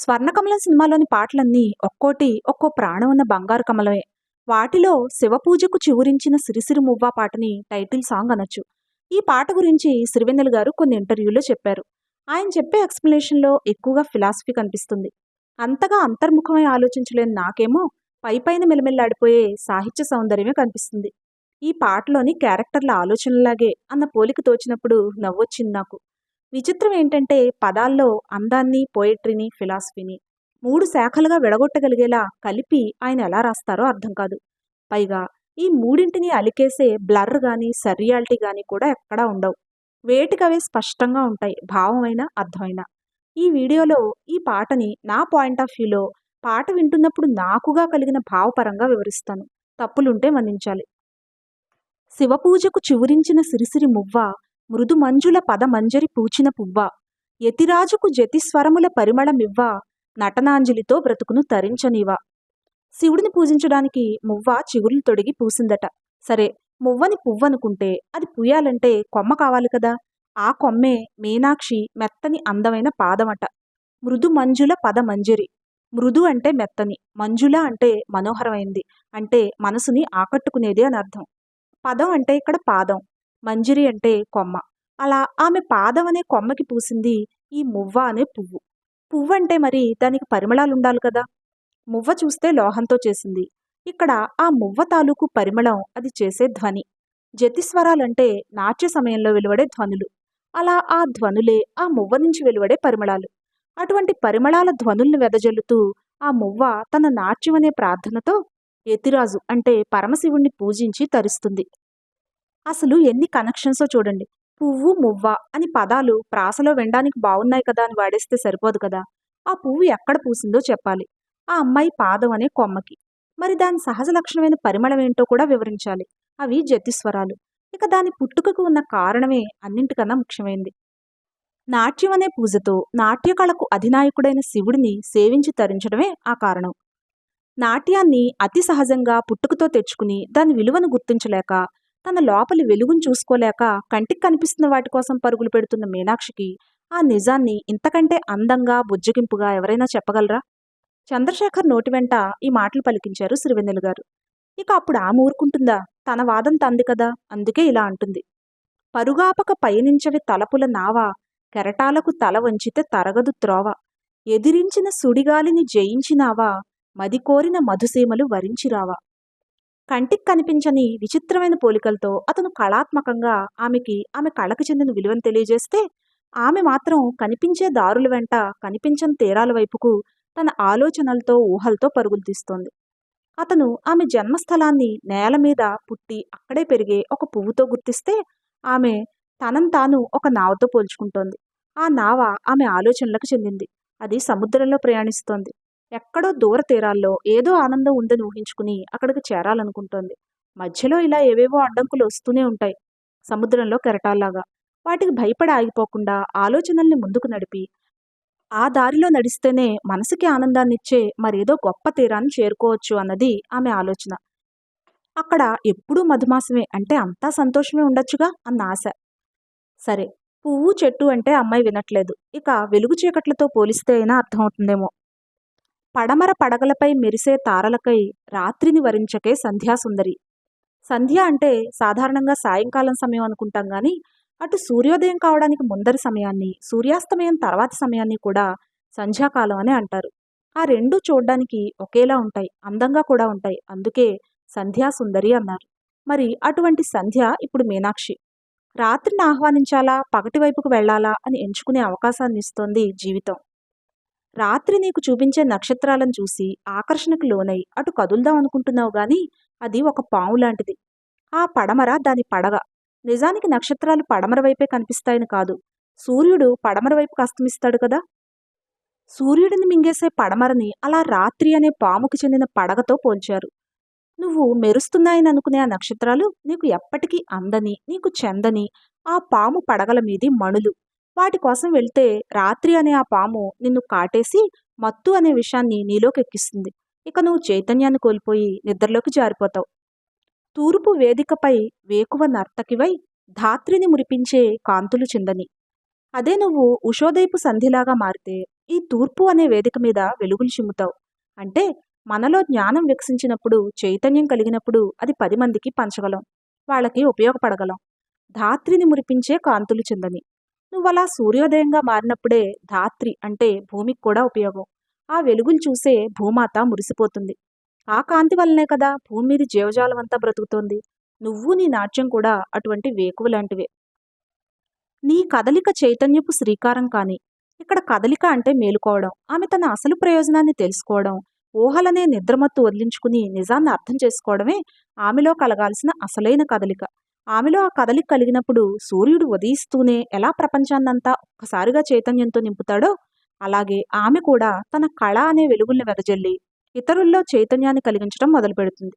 స్వర్ణకమలం సినిమాలోని పాటలన్నీ ఒక్కోటి ఒక్కో ప్రాణం ఉన్న బంగారు కమలమే. వాటిలో శివపూజకు చివురించిన సిరిసిరి మువ్వా పాటని టైటిల్ సాంగ్ అనొచ్చు. ఈ పాట గురించి సిరివెన్నెల గారు కొన్ని ఇంటర్వ్యూలో చెప్పారు. ఆయన చెప్పే ఎక్స్ప్లెనేషన్లో ఎక్కువగా ఫిలాసఫీ కనిపిస్తుంది. అంతగా అంతర్ముఖమై ఆలోచించలేని నాకేమో పై పైన మెలమెల్లాడిపోయే సాహిత్య సౌందర్యమే కనిపిస్తుంది. ఈ పాటలోని క్యారెక్టర్ల ఆలోచనలాగే అన్న పోలిక తోచినప్పుడు నవ్వొచ్చింది నాకు. విచిత్రం ఏంటంటే పదాల్లో అందాన్ని పోయట్రీని ఫిలాసఫీని మూడు శాఖలుగా విడగొట్టగలిగేలా కలిపి ఆయన ఎలా రాస్తారో అర్థం కాదు. పైగా ఈ మూడింటిని అలికేసే బ్లర్ కానీ సర్రియాలిటీ కానీ కూడా ఎక్కడా ఉండవు. వేటికవే స్పష్టంగా ఉంటాయి భావమైన అర్థమైన. ఈ వీడియోలో ఈ పాటని నా పాయింట్ ఆఫ్ వ్యూలో పాట వింటున్నప్పుడు నాకుగా కలిగిన భావపరంగా వివరిస్తాను. తప్పులుంటే మన్నించాలి. శివపూజకు చివురించిన సిరిసిరి మువ్వ మృదు మంజుల పద మంజరి పూచిన పువ్వ. యతిరాజుకు జతిస్వరముల పరిమళమివ్వ. నటనాంజలితో బ్రతుకును తరించనివా శివుడిని పూజించడానికి మువ్వ చిగురులు తొడిగి పూసిందట. సరే మువ్వని పువ్వనుకుంటే అది పూయాలంటే కొమ్మ కావాలి కదా. ఆ కొమ్మే మీనాక్షి మెత్తని అందమైన పాదమట. మృదు మంజుల పద మంజరి మృదు అంటే మెత్తని మంజుల అంటే మనోహరమైంది అంటే మనసుని ఆకట్టుకునేది అని అర్థం. పదం అంటే ఇక్కడ పాదం. మంజిరి అంటే కొమ్మ. అలా ఆమె పాదం అనే కొమ్మకి పూసింది ఈ మువ్వ అనే పువ్వు. పువ్వు అంటే మరి దానికి పరిమళాలు ఉండాలి కదా? మువ్వ చూస్తే లోహంతో చేసింది. ఇక్కడ ఆ మువ్వ తాలూకు పరిమళం అది చేసే ధ్వని. జతిస్వరాలంటే నాట్య సమయంలో వెలువడే ధ్వనులు. అలా ఆ ధ్వనులే ఆ మువ్వ నుంచి వెలువడే పరిమళాలు. అటువంటి పరిమళాల ధ్వనుల్ని వెదజల్లుతూ ఆ మువ్వ తన నాట్యం అనే ప్రార్థనతో యతిరాజు అంటే పరమశివుణ్ణి పూజించి తరిస్తుంది. అసలు ఎన్ని కనెక్షన్సో చూడండి. పువ్వు మువ్వ అని పదాలు ప్రాసలో వినడానికి బాగున్నాయి కదా అని వాడేస్తే సరిపోదు కదా. ఆ పువ్వు ఎక్కడ పూసిందో చెప్పాలి. ఆ అమ్మాయి పాదం అనే కొమ్మకి. మరి దాని సహజ లక్షణమైన పరిమళం ఏంటో కూడా వివరించాలి. అవి జతిస్వరాలు ఇక దాని పుట్టుకకు ఉన్న కారణమే అన్నింటికన్నా ముఖ్యమైంది. నాట్యం అనే పూజతో నాట్యకళకు అధినాయకుడైన శివుడిని సేవించి తరించడమే ఆ కారణం. నాట్యాన్ని అతి సహజంగా పుట్టుకతో తెచ్చుకుని దాని విలువను గుర్తించలేక తన లోపలి వెలుగును చూసుకోలేక కంటికి కనిపిస్తున్న వాటి కోసం పరుగులు పెడుతున్న మీనాక్షికి ఆ నిజాన్ని ఇంతకంటే అందంగా బుజ్జగింపుగా ఎవరైనా చెప్పగలరా? చంద్రశేఖర్ నోటి వెంట ఈ మాటలు పలికించారు సిరివెన్నెల గారు. ఇక అప్పుడు ఆమె ఊరుకుంటుందా? తన వాదం తంది కదా? అందుకే ఇలా అంటుంది. పరుగాపక పయనించవి తలపుల నావా కెరటాలకు తల వంచితే తరగదు త్రోవ. ఎదిరించిన సుడిగాలిని జయించినావా? మదికోరిన మధుసీమలు వరించిరావా? కంటికి కనిపించని విచిత్రమైన పోలికలతో అతను కళాత్మకంగా ఆమెకి ఆమె కళకు చెందిన విలువను తెలియజేస్తే ఆమె మాత్రం కనిపించే దారుల వెంట కనిపించని తీరాల వైపుకు తన ఆలోచనలతో ఊహలతో పరుగులు తీస్తోంది. అతను ఆమె జన్మస్థలాన్ని నేల మీద పుట్టి అక్కడే పెరిగే ఒక పువ్వుతో గుర్తిస్తే ఆమె తనను తాను ఒక నావతో పోల్చుకుంటోంది. ఆ నావ ఆమె ఆలోచనలకు చెందింది. అది సముద్రంలో ప్రయాణిస్తోంది. ఎక్కడో దూర తీరాల్లో ఏదో ఆనందం ఉందని ఊహించుకుని అక్కడికి చేరాలనుకుంటోంది. మధ్యలో ఇలా ఏవేవో అడ్డంకులు వస్తూనే ఉంటాయి. సముద్రంలో కెరటాల్లాగా. వాటికి భయపడి ఆగిపోకుండా ఆలోచనల్ని ముందుకు నడిపి ఆ దారిలో నడిస్తేనే మనసుకి ఆనందాన్నిచ్చే మరేదో గొప్ప తీరాన్ని చేరుకోవచ్చు అన్నది ఆమె ఆలోచన. అక్కడ ఎప్పుడూ మధుమాసమే అంటే అంతా సంతోషమే ఉండొచ్చుగా అన్న ఆశ. సరే పువ్వు చెట్టు అంటే అమ్మాయి వినట్లేదు. ఇక వెలుగు చీకట్లతో పోలిస్తే అయినా అర్థమవుతుందేమో. పడమర పడగలపై మెరిసే తారలకై రాత్రిని వరించకే సంధ్యాసుందరి సంధ్య అంటే సాధారణంగా సాయంకాలం సమయం అనుకుంటాం కానీ అటు సూర్యోదయం కావడానికి ముందరి సమయాన్ని సూర్యాస్తమయం తర్వాతి సమయాన్ని కూడా సంధ్యాకాలం అని అంటారు. ఆ రెండు చూడడానికి ఒకేలా ఉంటాయి అందంగా కూడా ఉంటాయి. అందుకే సంధ్యాసుందరి అన్నారు. మరి అటువంటి సంధ్య ఇప్పుడు మీనాక్షి. రాత్రిని ఆహ్వానించాలా పగటి వైపుకు వెళ్ళాలా అని ఎంచుకునే అవకాశాన్ని ఇస్తోంది జీవితం. రాత్రి నీకు చూపించే నక్షత్రాలను చూసి ఆకర్షణకు లోనై అటు కదులుదాం అనుకుంటున్నావు గాని అది ఒక పాము లాంటిది. ఆ పడమర దాని పడగ. నిజానికి నక్షత్రాలు పడమర వైపే కనిపిస్తాయని కాదు. సూర్యుడు పడమర వైపుకు అస్తమిస్తాడు కదా? సూర్యుడిని మింగేసే పడమరని అలా రాత్రి అనే పాముకి చెందిన పడగతో పోల్చారు. నువ్వు మెరుస్తున్నాయని అనుకునే ఆ నక్షత్రాలు నీకు ఎప్పటికీ అందని నీకు చెందని ఆ పాము పడగల మీది మణులు. వాటి కోసం వెళ్తే రాత్రి అనే ఆ పాము నిన్ను కాటేసి మత్తు అనే విషయాన్ని నీలోకి ఎక్కిస్తుంది ఇక నువ్వు చైతన్యాన్ని కోల్పోయి నిద్రలోకి జారిపోతావు. తూర్పు వేదికపై వేకువ నర్తకివై ధాత్రిని మురిపించే కాంతులు చిందని. అదే నువ్వు ఉషోదయపు సంధిలాగా మారితే ఈ తూర్పు అనే వేదిక మీద వెలుగులు చిమ్ముతావు. అంటే మనలో జ్ఞానం వికసించినప్పుడు చైతన్యం కలిగినప్పుడు అది పది మందికి పంచగలం. వాళ్ళకి ఉపయోగపడగలం. ధాత్రిని మురిపించే కాంతులు చెందని. వల్ల సూర్యోదయంగా మారినప్పుడే ధాత్రి అంటే భూమికి కూడా ఉపయోగం. ఆ వెలుగులు చూసే భూమాత మురిసిపోతుంది. ఆ కాంతి వల్లనే కదా భూమి మీద జీవజాలం అంతా బ్రతుకుతోంది. నువ్వు నీ నాట్యం కూడా అటువంటి వేకువ లాంటివే నీ కదలిక చైతన్యపు శ్రీకారం కాని ఇక్కడ కదలిక అంటే మేలుకోవడం ఆమె తన అసలు ప్రయోజనాన్ని తెలుసుకోవడం ఊహలనే నిద్రమత్తు వదిలించుకుని నిజాన్ని అర్థం చేసుకోవడమే ఆమెలో కలగాల్సిన అసలైన కదలిక. ఆమెలో ఆ కదలిక కలిగినప్పుడు సూర్యుడు ఉదయిస్తూనే ఎలా ప్రపంచాన్నంతా ఒక్కసారిగా చైతన్యంతో నింపుతాడో అలాగే ఆమె కూడా తన కళ అనే వెలుగుల్ని వెదజల్లి ఇతరుల్లో చైతన్యాన్ని కలిగించడం మొదలుపెడుతుంది.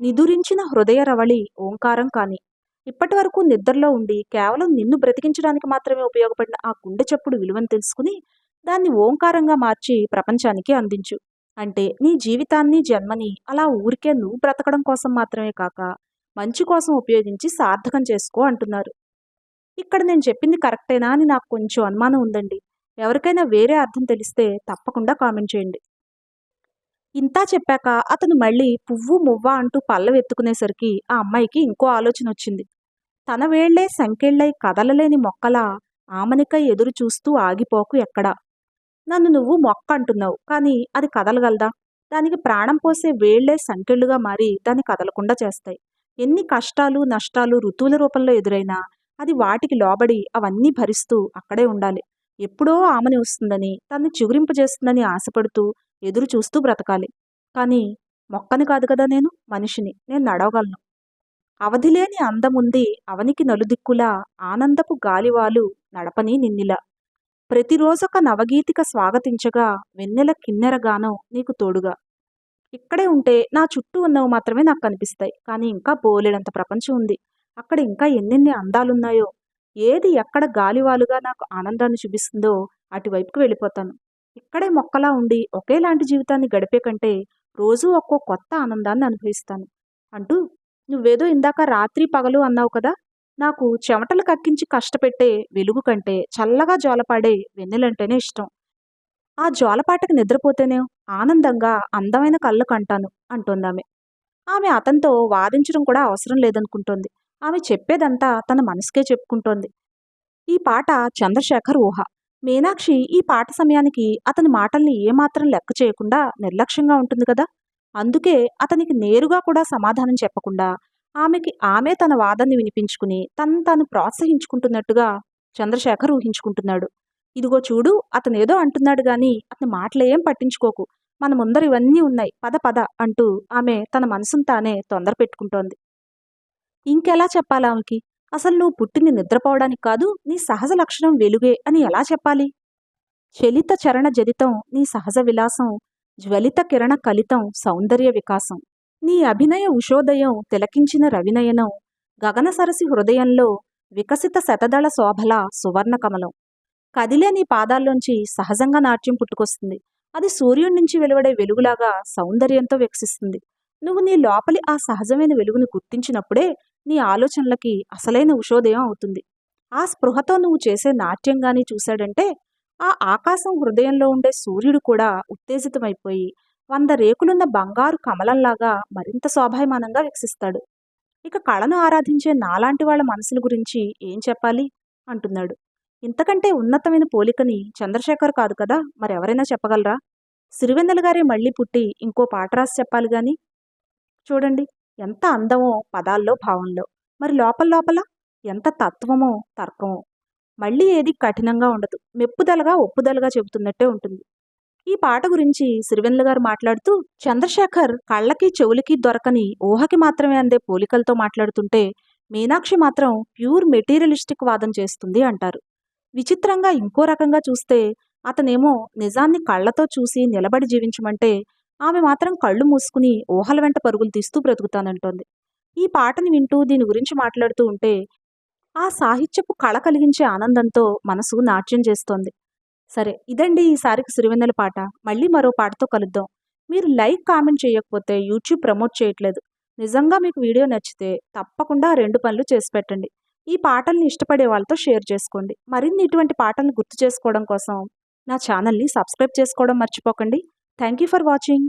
నిదురించిన హృదయ రవళి ఓంకారం కాని ఇప్పటి వరకు నిద్రలో ఉండి కేవలం నిన్ను బ్రతికించడానికి మాత్రమే ఉపయోగపడిన ఆ గుండె చప్పుడు విలువను తెలుసుకుని దాన్ని ఓంకారంగా మార్చి ప్రపంచానికి అందించు. అంటే నీ జీవితాన్ని జన్మని అలా ఊరికే నువ్వు బ్రతకడం కోసం మాత్రమే కాక మంచి కోసం ఉపయోగించి సార్థకం చేసుకో అంటున్నారు. ఇక్కడ నేను చెప్పింది కరెక్టేనా అని నాకు కొంచెం అనుమానం ఉందండి. ఎవరికైనా వేరే అర్థం తెలిస్తే తప్పకుండా కామెంట్ చేయండి. ఇంతా చెప్పాక అతను మళ్ళీ పువ్వు మువ్వ అంటూ పల్లవెత్తుకునేసరికి ఆ అమ్మాయికి ఇంకో ఆలోచన వచ్చింది. తన వేళ్ళే సంకెళ్ళై కదలలేని మొక్కలా ఆమనికై ఎదురు చూస్తూ ఆగిపోకు ఎక్కడా? నన్ను నువ్వు మొక్క అంటున్నావు కానీ అది కదలగలదా? దానికి ప్రాణం పోసే వేళ్ళే సంకెళ్ళుగా మారి దాన్ని కదలకుండా చేస్తాయి. ఎన్ని కష్టాలు నష్టాలు ఋతువుల రూపంలో ఎదురైనా అది వాటికి లోబడి అవన్నీ భరిస్తూ అక్కడే ఉండాలి. ఎప్పుడో ఆమెని వస్తుందని తన్ని చిగురింపజేస్తుందని ఆశపడుతూ ఎదురు చూస్తూ బ్రతకాలి. కానీ మొక్కని కాదు కదా నేను మనిషిని. నేను నడవగలను. అవధిలేని అందముంది అవనికి నలుదిక్కులా ఆనందపు గాలివాలు నడపని నిన్నిలా. ప్రతిరోజొక నవగీతిక స్వాగతించగా వెన్నెల కిన్నెరగానం నీకు తోడుగా. ఇక్కడే ఉంటే నా చుట్టూ ఉన్నవి మాత్రమే నాకు కనిపిస్తాయి. కానీ ఇంకా బోలెడంత ప్రపంచం ఉంది. అక్కడ ఇంకా ఎన్నెన్ని అందాలున్నాయో. ఏది ఎక్కడ గాలివాలుగా నాకు ఆనందాన్ని చూపిస్తుందో అటువైపుకు వెళ్ళిపోతాను. ఇక్కడే మొక్కలా ఉండి ఒకేలాంటి జీవితాన్ని గడిపే కంటే రోజూ ఒక్కో కొత్త ఆనందాన్ని అనుభవిస్తాను. అంటూ నువ్వేదో ఇందాక రాత్రి పగలు అన్నావు కదా! నాకు చెమటలు కక్కించి కష్టపెట్టే వెలుగు కంటే చల్లగా జోలపాడే వెన్నెలంటేనే ఇష్టం. ఆ జోలపాటకి నిద్రపోతేనే? ఆనందంగా అందమైన కళ్ళు కంటాను అంటుందామె ఆమె అతనితో వాదించడం కూడా అవసరం లేదనుకుంటోంది. ఆమె చెప్పేదంతా తన మనసుకే చెప్పుకుంటోంది. ఈ పాట చంద్రశేఖర్ ఊహ. మీనాక్షి ఈ పాట సమయానికి అతని మాటల్ని ఏమాత్రం లెక్క చేయకుండా నిర్లక్ష్యంగా ఉంటుంది కదా? అందుకే అతనికి నేరుగా కూడా సమాధానం చెప్పకుండా ఆమెకి ఆమె తన వాదాన్ని వినిపించుకుని తను తాను ప్రోత్సహించుకుంటున్నట్టుగా చంద్రశేఖర్ ఊహించుకుంటున్నాడు. ఇదిగో చూడు అతనేదో అంటున్నాడు గాని అతని మాటలేం పట్టించుకోకు. మన ముందర ఇవన్నీ ఉన్నాయి పద పద అంటూ ఆమె తన మనసును తానే తొందర పెట్టుకుంటోంది. ఇంకెలా చెప్పాలి ఆమెకి? అసలు నువ్వు పుట్టిని నిద్రపోవడానికి కాదు నీ సహజ లక్షణం వెలుగే అని ఎలా చెప్పాలి? చలిత చరణ జడితం నీ సహజ విలాసం జ్వలిత కిరణ కలితం సౌందర్య వికాసం. నీ అభినయ ఉషోదయం తిలకించిన రవినయనం గగన సరసి హృదయంలో వికసిత శతదళ శోభల సువర్ణ కదిలే నీ పాదాల్లోంచి సహజంగా నాట్యం పుట్టుకొస్తుంది. అది సూర్యుడి నుంచి వెలువడే వెలుగులాగా సౌందర్యంతో వికసిస్తుంది. నువ్వు నీ లోపలి ఆ సహజమైన వెలుగుని గుర్తించినప్పుడే నీ ఆలోచనలకి అసలైన ఉషోదయం అవుతుంది. ఆ స్పృహతో నువ్వు చేసే నాట్యం గాని చూశాడంటే ఆ ఆకాశం హృదయంలో ఉండే సూర్యుడు కూడా ఉత్తేజితమైపోయి వంద రేకులున్న బంగారు కమలంలాగా మరింత శోభాయమానంగా వికసిస్తాడు. ఇక కళను ఆరాధించే నాలాంటి వాళ్ళ మనసుల గురించి ఏం చెప్పాలి? అంటున్నాడు. ఇంతకంటే ఉన్నతమైన పోలికని చంద్రశేఖర్ కాదు కదా? మరెవరైనా చెప్పగలరా? సిరివెందల గారే మళ్ళీ పుట్టి ఇంకో పాట రాసి చెప్పాలి గాని? చూడండి ఎంత అందమో పదాల్లో భావంలో. మరి లోపల లోపల ఎంత తత్వమో తర్కమో? మళ్ళీ ఏది కఠినంగా ఉండదు. మెప్పుదలగా ఒప్పుదలగా చెబుతున్నట్టే ఉంటుంది. ఈ పాట గురించి సిరివెన్ల గారు మాట్లాడుతూ చంద్రశేఖర్ కళ్ళకి చెవులకి దొరకని ఊహకి మాత్రమే అందే పోలికలతో మాట్లాడుతుంటే మీనాక్షి మాత్రం ప్యూర్ మెటీరియలిస్టిక్ వాదం చేస్తుంది అంటారు. విచిత్రంగా ఇంకో రకంగా చూస్తే అతనేమో నిజాన్ని కళ్ళతో చూసి నిలబడి జీవించమంటే ఆమె మాత్రం కళ్ళు మూసుకుని ఊహల వెంట పరుగులు తీస్తూ బ్రతుకుతానంటోంది. ఈ పాటని వింటూ దీని గురించి మాట్లాడుతూ ఉంటే ఆ సాహిత్యపు కళ కలిగించే ఆనందంతో మనసు నాట్యం చేస్తోంది. సరే ఇదండి ఈసారికి సిరివెన్నెల పాట. మళ్ళీ మరో పాటతో కలుద్దాం. మీరు లైక్ కామెంట్ చేయకపోతే యూట్యూబ్ ప్రమోట్ చేయట్లేదు. నిజంగా మీకు వీడియో నచ్చితే తప్పకుండా రెండు పనులు చేసి పెట్టండి. ఈ పాటల్ని ఇష్టపడే వాళ్ళతో షేర్ చేసుకోండి. మరిన్ని ఇటువంటి పాటలను గుర్తు చేసుకోవడం కోసం నా ఛానల్ని సబ్స్క్రైబ్ చేసుకోవడం మర్చిపోకండి. Thank you for watching.